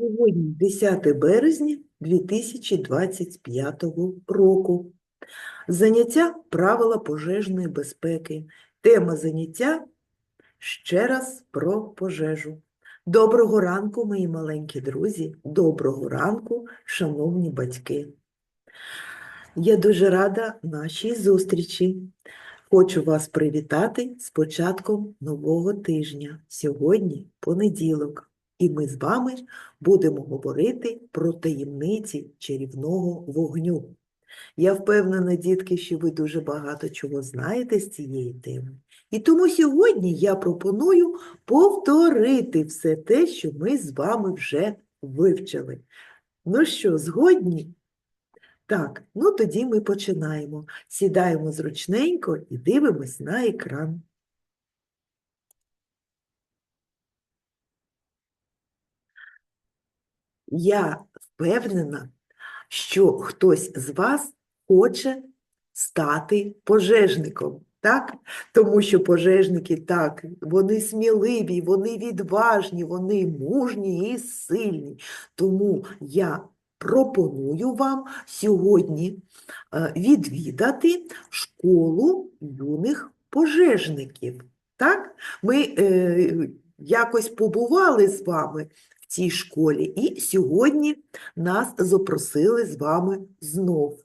Сьогодні 10 березня 2025 року. Заняття правила пожежної безпеки. Тема заняття ще раз про пожежу. Доброго ранку, мої маленькі друзі. Доброго ранку, шановні батьки. Я дуже рада нашій зустрічі. Хочу вас привітати з початком нового тижня. Сьогодні понеділок, і ми з вами будемо говорити про таємниці чарівного вогню. Я впевнена, дітки, що ви дуже багато чого знаєте з цієї теми. І тому сьогодні я пропоную повторити все те, що ми з вами вже вивчили. Ну що, згодні? Так, ну тоді ми починаємо. Сідаємо зручненько і дивимось на екран. Я впевнена, що хтось з вас хоче стати пожежником, так? Тому що пожежники так, вони сміливі, вони відважні, вони мужні і сильні. Тому я пропоную вам сьогодні е, відвідати школу юних пожежників. Так? Ми е, якось побували з вами цій школі, і сьогодні нас запросили з вами знов.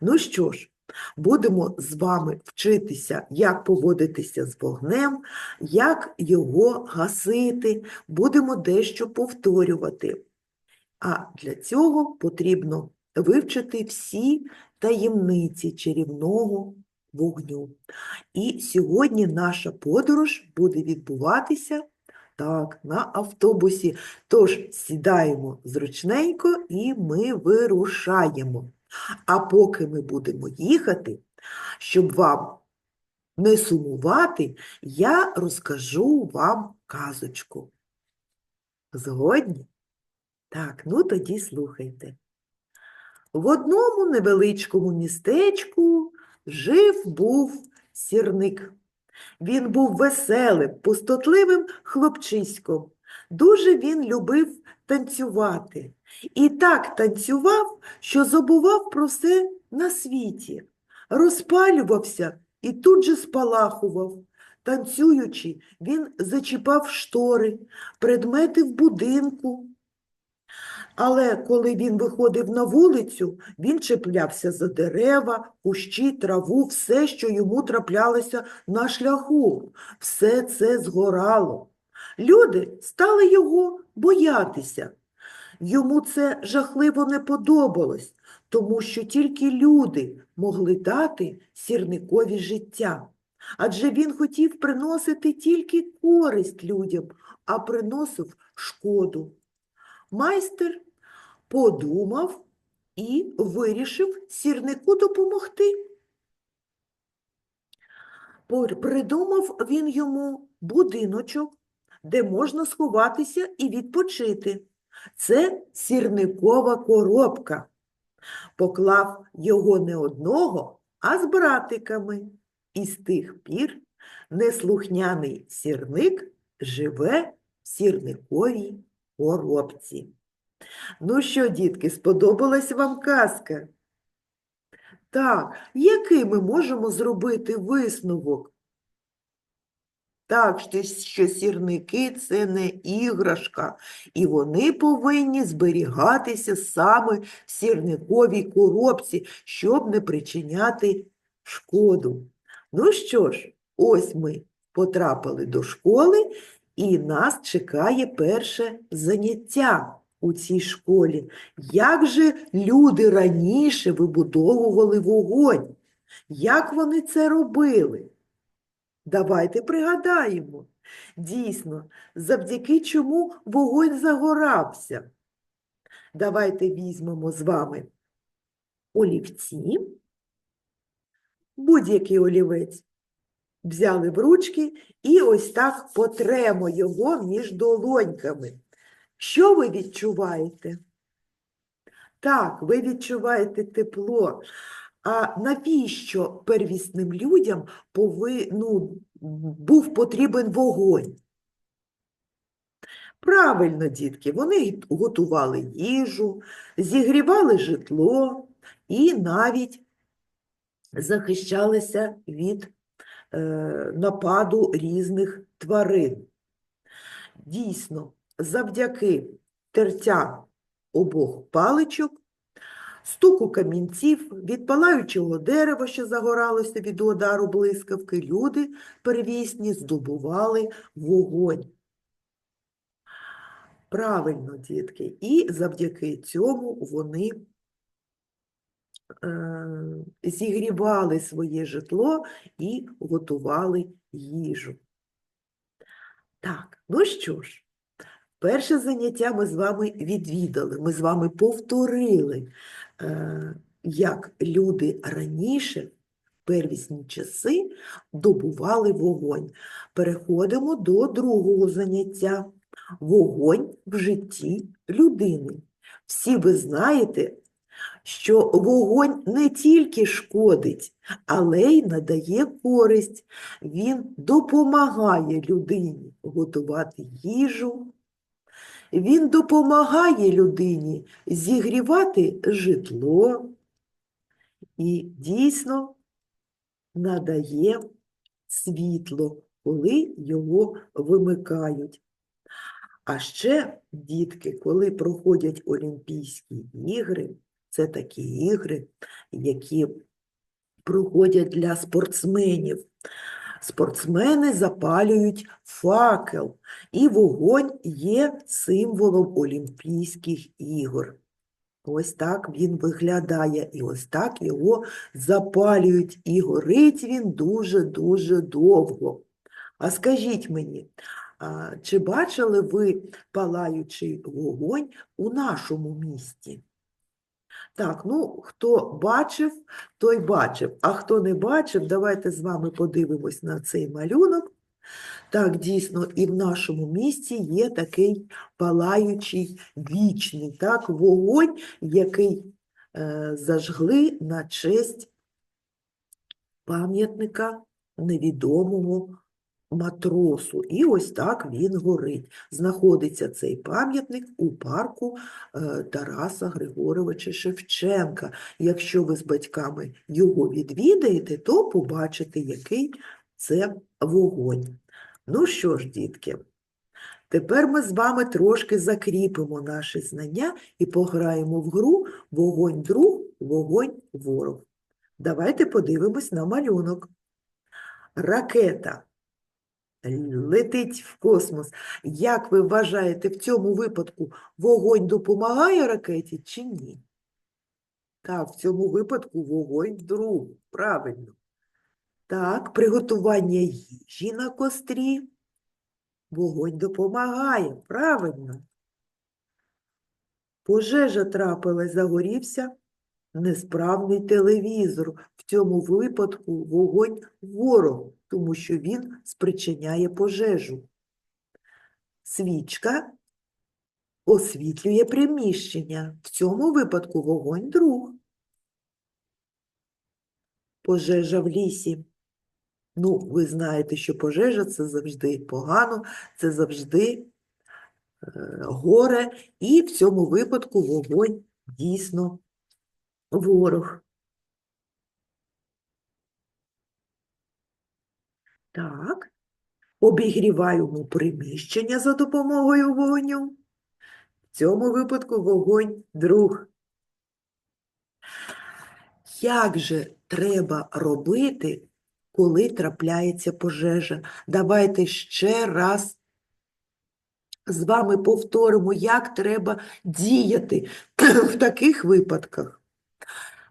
Ну що ж, будемо з вами вчитися, як поводитися з вогнем, як його гасити, будемо дещо повторювати. А для цього потрібно вивчити всі таємниці чарівного вогню. І сьогодні наша подорож буде відбуватися так, на автобусі. Тож сідаємо зручненько і ми вирушаємо. А поки ми будемо їхати, щоб вам не сумувати, я розкажу вам казочку. Згодні? Так, ну тоді слухайте. В одному невеличкому містечку жив був сірник. Він був веселим, пустотливим хлопчиськом. Дуже він любив танцювати. І так танцював, що забував про все на світі. Розпалювався і тут же спалахував. Танцюючи, він зачіпав штори, предмети в будинку. Але коли він виходив на вулицю, він чіплявся за дерева, кущі, траву, все, що йому траплялося на шляху. Все це згорало. Люди стали його боятися. Йому це жахливо не подобалось, тому що тільки люди могли дати сірникові життя. Адже він хотів приносити тільки користь людям, а приносив шкоду. Майстер подумав і вирішив сірнику допомогти. Придумав він йому будиночок, де можна сховатися і відпочити. Це сірникова коробка. Поклав його не одного, а з братиками. І з тих пір неслухняний сірник живе в сірниковій коробці. Ну що, дітки, сподобалась вам казка? Так, який ми можемо зробити висновок? Так, що, що сірники – це не іграшка, і вони повинні зберігатися саме в сірниковій коробці, щоб не причиняти шкоду. Ну що ж, ось ми потрапили до школи, і нас чекає перше заняття у цій школі. Як же люди раніше вибудовували вогонь? Як вони це робили? Давайте пригадаємо. Дійсно, завдяки чому вогонь загорався. Давайте візьмемо з вами олівці, будь-який олівець. Взяли в ручки і ось так потремо його між долоньками. Що ви відчуваєте? Так, ви відчуваєте тепло. А навіщо первісним людям пови, ну, був потрібен вогонь? Правильно, дітки, вони готували їжу, зігрівали житло і навіть захищалися від нападу різних тварин. Дійсно, завдяки тертя обох паличок, стуку камінців, від палаючого дерева, що загоралося від удару блискавки, люди первісні здобували вогонь. Правильно, дітки, і завдяки цьому вони е, зігрівали своє житло і готували їжу. Так, ну що ж, перше заняття ми з вами відвідали, ми з вами повторили, е, як люди раніше, в первісні часи, добували вогонь. Переходимо до другого заняття. Вогонь в житті людини. Всі ви знаєте, що вогонь не тільки шкодить, але й надає користь. Він допомагає людині готувати їжу, він допомагає людині зігрівати житло і дійсно надає світло, коли його вимикають. А ще, дітки, коли проходять Олімпійські ігри, це такі ігри, які проходять для спортсменів. Спортсмени запалюють факел, і вогонь є символом Олімпійських ігор. Ось так він виглядає, і ось так його запалюють, і горить він дуже-дуже довго. А скажіть мені, чи бачили ви палаючий вогонь у нашому місті? Так, ну, хто бачив, той бачив. А хто не бачив, давайте з вами подивимось на цей малюнок. Так, дійсно, і в нашому місті є такий палаючий вічний, так, вогонь, який е, зажгли на честь пам'ятника невідомому матросу. І ось так він горить. Знаходиться цей пам'ятник у парку е, Тараса Григоровича Шевченка. Якщо ви з батьками його відвідаєте, то побачите, який це вогонь. Ну що ж, дітки, тепер ми з вами трошки закріпимо наші знання і пограємо в гру «Вогонь друг, вогонь ворог». Давайте подивимось на малюнок. Ракета летить в космос. Як ви вважаєте, в цьому випадку вогонь допомагає ракеті чи ні? Так, в цьому випадку вогонь друг, правильно. Так, приготування їжі на кострі. Вогонь допомагає, правильно. Пожежа трапилась, загорівся несправний телевізор. В цьому випадку вогонь ворог, тому що він спричиняє пожежу. Свічка освітлює приміщення. В цьому випадку вогонь друг. Пожежа в лісі. Ну, ви знаєте, що пожежа це завжди погано, це завжди е, горе, і в цьому випадку вогонь дійсно ворог. Так, обігріваємо приміщення за допомогою вогню. В цьому випадку вогонь друг. Як же треба робити, коли трапляється пожежа? Давайте ще раз з вами повторимо, як треба діяти в таких випадках.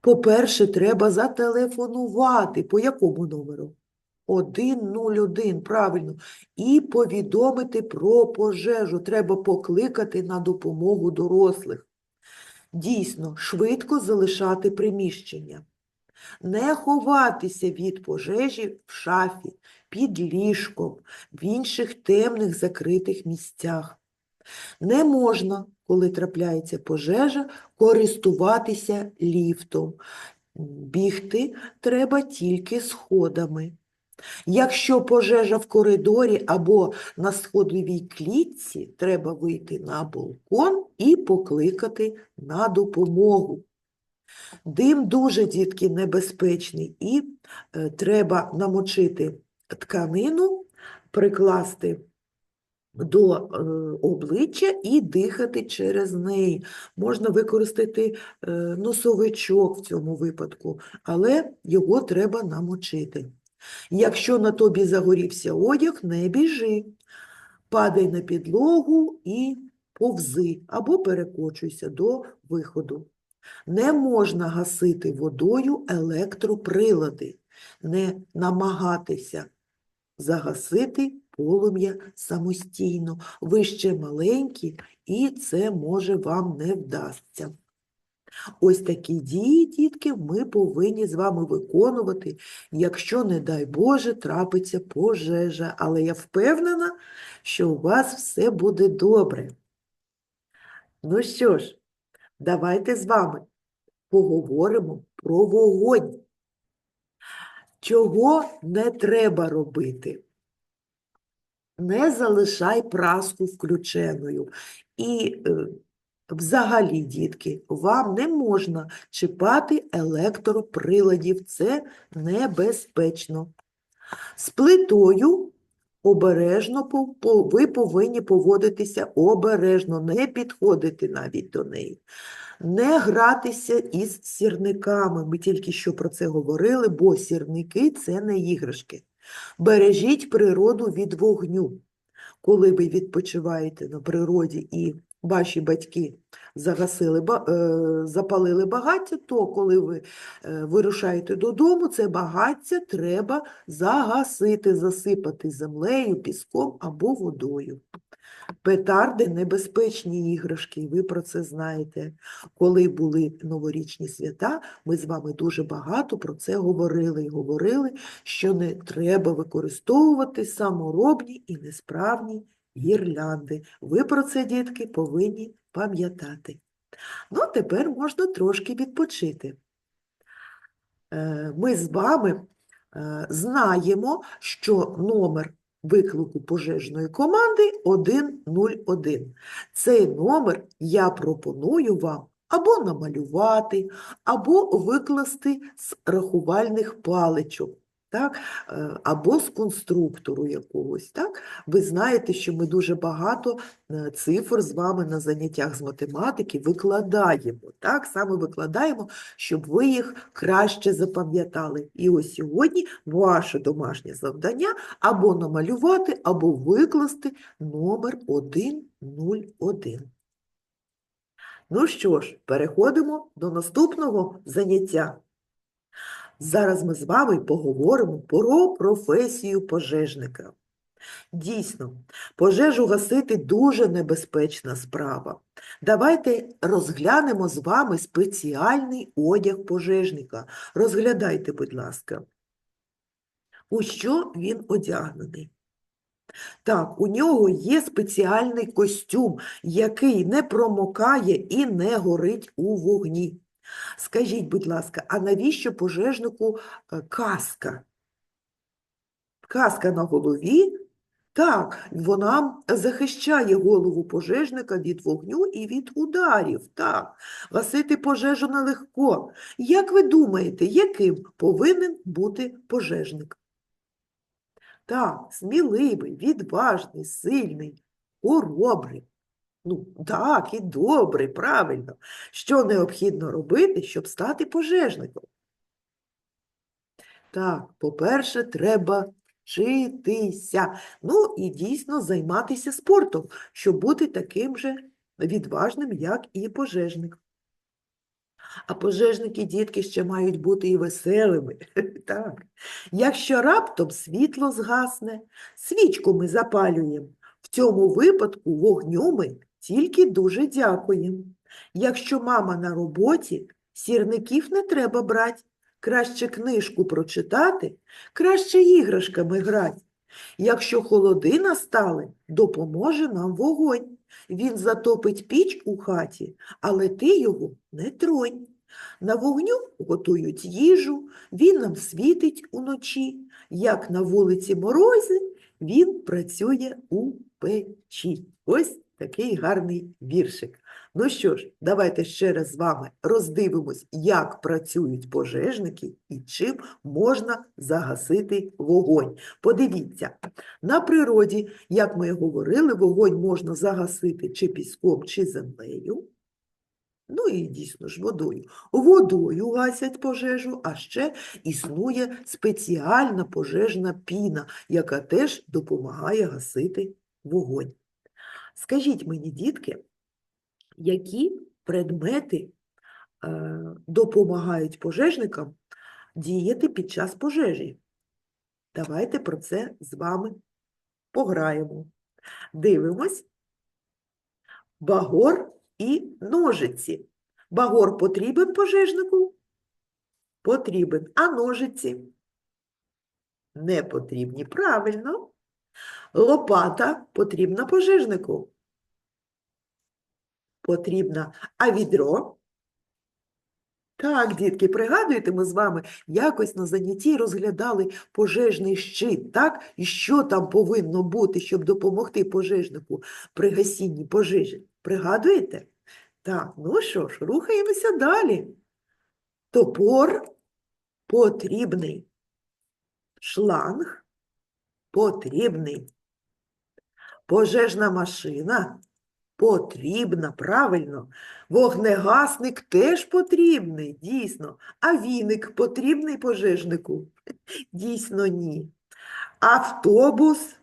По-перше, треба зателефонувати. По якому номеру? 101, правильно. І повідомити про пожежу. Треба покликати на допомогу дорослих. Дійсно, швидко залишати приміщення. Не ховатися від пожежі в шафі, під ліжком, в інших темних закритих місцях. Не можна, коли трапляється пожежа, користуватися ліфтом. Бігти треба тільки сходами. Якщо пожежа в коридорі або на сходовій клітці, треба вийти на балкон і покликати на допомогу. Дим дуже, дітки, небезпечний, і е, треба намочити тканину, прикласти до е, обличчя і дихати через неї. Можна використати е, носовичок в цьому випадку, але його треба намочити. Якщо на тобі загорівся одяг, не біжи. Падай на підлогу і повзи або перекочуйся до виходу. Не можна гасити водою електроприлади, не намагатися загасити полум'я самостійно. Ви ще маленькі, і це може вам не вдасться. Ось такі дії, дітки, ми повинні з вами виконувати, якщо, не дай Боже, трапиться пожежа. Але я впевнена, що у вас все буде добре. Ну що ж, давайте з вами поговоримо про вогонь. Чого не треба робити? Не залишай праску включеною. І е, взагалі, дітки, вам не можна чіпати електроприладів. Це небезпечно. З плитою обережно ви повинні поводитися обережно, не підходити навіть до неї. Не гратися із сірниками. Ми тільки що про це говорили, бо сірники це не іграшки. Бережіть природу від вогню. Коли ви відпочиваєте на природі і ваші батьки загасили, е, запалили багаття, то коли ви е, вирушаєте додому, це багаття треба загасити, засипати землею, піском або водою. Петарди – небезпечні іграшки, ви про це знаєте. Коли були новорічні свята, ми з вами дуже багато про це говорили і говорили, що не треба використовувати саморобні і несправні гірлянди. Ви про це, дітки, повинні пам'ятати. Ну, тепер можна трошки відпочити. Е, Ми з вами е, знаємо, що номер виклику пожежної команди 101. Цей номер я пропоную вам або намалювати, або викласти з рахувальних паличок. Так, е, або з конструктору якогось. Так? Ви знаєте, що ми дуже багато е, цифр з вами на заняттях з математики викладаємо. Так? Саме викладаємо, щоб ви їх краще запам'ятали. І ось сьогодні ваше домашнє завдання або намалювати, або викласти номер 101. Ну що ж, переходимо до наступного заняття. Зараз ми з вами поговоримо про професію пожежника. Дійсно, пожежу гасити дуже небезпечна справа. Давайте розглянемо з вами спеціальний одяг пожежника. Розглядайте, будь ласка. У що він одягнений? Так, у нього є спеціальний костюм, який не промокає і не горить у вогні. Скажіть, будь ласка, а навіщо пожежнику е, каска? Каска на голові? Так, вона захищає голову пожежника від вогню і від ударів. Так, гасити пожежу нелегко. Як ви думаєте, яким повинен бути пожежник? Так, сміливий, відважний, сильний, хоробрий. Ну, так, і добрий, правильно. Що необхідно робити, щоб стати пожежником? Так, по-перше, треба вчитися. Ну і дійсно займатися спортом, щоб бути таким же відважним, як і пожежник. А пожежники, дітки, ще мають бути і веселими. Так. Якщо раптом світло згасне, свічку ми запалюємо. В цьому випадку вогню ми тільки дуже дякуємо. Якщо мама на роботі, сірників не треба брати. Краще книжку прочитати, краще іграшками грати. Якщо холоди настали, допоможе нам вогонь. Він затопить піч у хаті, але ти його не тронь. На вогню готують їжу, він нам світить уночі. Як на вулиці морози, він працює у печі. Ось такий гарний віршик. Ну що ж, давайте ще раз з вами роздивимось, як працюють пожежники і чим можна загасити вогонь. Подивіться, на природі, як ми говорили, вогонь можна загасити чи піском, чи землею. Ну і дійсно ж водою. Водою гасять пожежу, а ще існує спеціальна пожежна піна, яка теж допомагає гасити вогонь. Скажіть мені, дітки, які предмети е, допомагають пожежникам діяти під час пожежі? Давайте про це з вами пограємо. Дивимось. Багор і ножиці. Багор потрібен пожежнику? Потрібен. А ножиці? Не потрібні. Правильно. Лопата потрібна пожежнику? Потрібна. А відро? Так, дітки, пригадуєте, ми з вами якось на занятті розглядали пожежний щит, так? І що там повинно бути, щоб допомогти пожежнику при гасінні пожежі? Пригадуєте? Так, ну що ж, рухаємося далі. Топор потрібний. Шланг потрібний. Пожежна машина потрібна, правильно. Вогнегасник теж потрібний, дійсно. А віник потрібний пожежнику? Дійсно, ні. Автобус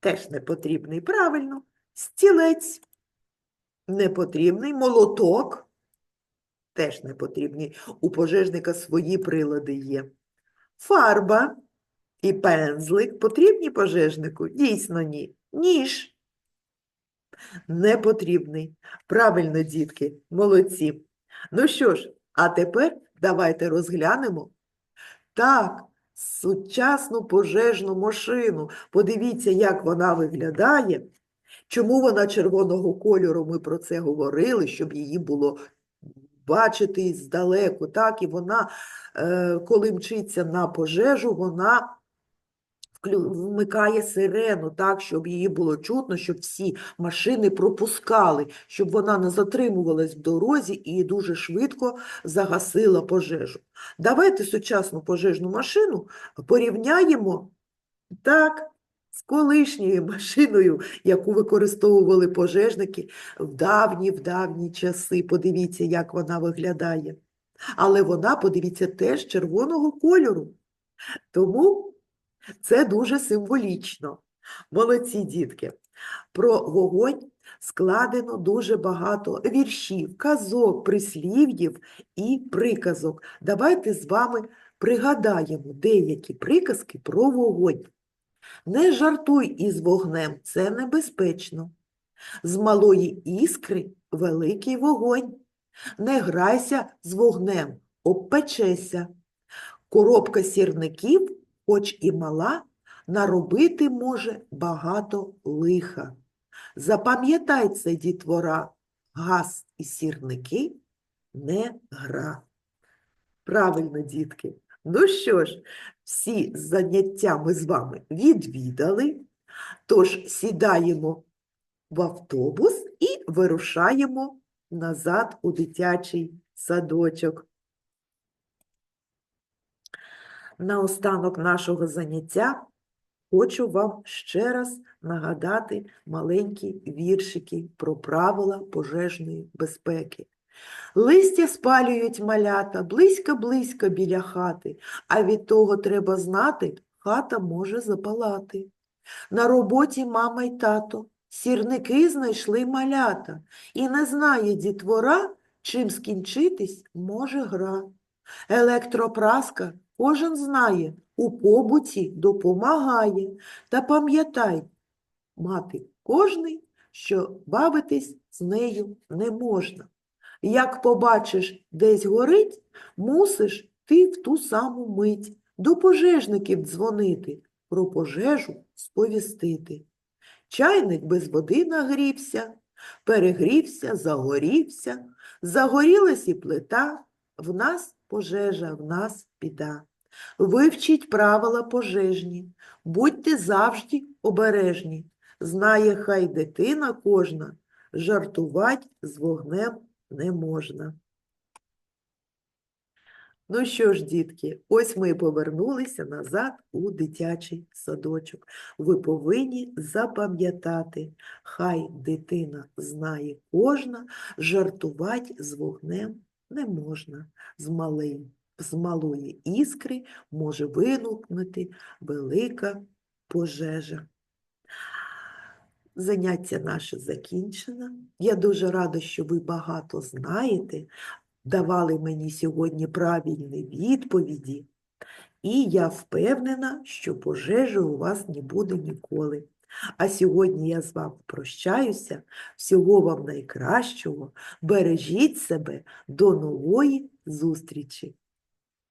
теж не потрібний, правильно. Стілець не потрібний, молоток теж не потрібний. У пожежника свої прилади є. Фарба і пензлик потрібні пожежнику? Дійсно, ні. Ніж не потрібний. Правильно, дітки, молодці. Ну що ж, а тепер давайте розглянемо. Так, сучасну пожежну машину. Подивіться, як вона виглядає. Чому вона червоного кольору? Ми про це говорили, щоб її було бачити здалеку. Так, і вона, е, коли мчиться на пожежу, вона вмикає сирену, так, щоб її було чутно, щоб всі машини пропускали, щоб вона не затримувалась в дорозі і дуже швидко загасила пожежу. Давайте сучасну пожежну машину порівняємо так, з колишньою машиною, яку використовували пожежники в давні, в давні часи. Подивіться, як вона виглядає. Але вона, подивіться, теж червоного кольору. Тому це дуже символічно. Молодці дітки. Про вогонь складено дуже багато віршів, казок, прислів'їв і приказок. Давайте з вами пригадаємо деякі приказки про вогонь. Не жартуй із вогнем, це небезпечно. З малої іскри великий вогонь. Не грайся з вогнем, обпечеся. Коробка сірників, хоч і мала, наробити може багато лиха. Запам'ятай це, дітвора, газ і сірники не гра. Правильно, дітки. Ну що ж, всі заняття ми з вами відвідали, тож сідаємо в автобус і вирушаємо назад у дитячий садочок. Наостанок нашого заняття хочу вам ще раз нагадати маленькі віршики про правила пожежної безпеки. Листя спалюють малята близько-близько біля хати, а від того треба знати, хата може запалати. На роботі мама й тато сірники знайшли малята, і не знає дітвора, чим скінчитись може гра. Електропраска кожен знає, у побуті допомагає. Та пам'ятай, мати кожний, що бавитись з нею не можна. Як побачиш, десь горить, мусиш ти в ту саму мить до пожежників дзвонити, про пожежу сповістити. Чайник без води нагрівся, Перегрівся, загорівся, загорілась і плита, в нас пожежа, в нас біда. Вивчіть правила пожежні, будьте завжди обережні. Знає хай дитина кожна, жартувать з вогнем не можна. Ну що ж, дітки, ось ми повернулися назад у дитячий садочок. Ви повинні запам'ятати, хай дитина знає кожна, жартувати з вогнем не можна. З, малої, з малої іскри може виникнути велика пожежа. Заняття наше закінчено. Я дуже рада, що ви багато знаєте, давали мені сьогодні правильні відповіді, і я впевнена, що пожежі у вас не буде ніколи. А сьогодні я з вами прощаюся. Всього вам найкращого. Бережіть себе до нової зустрічі!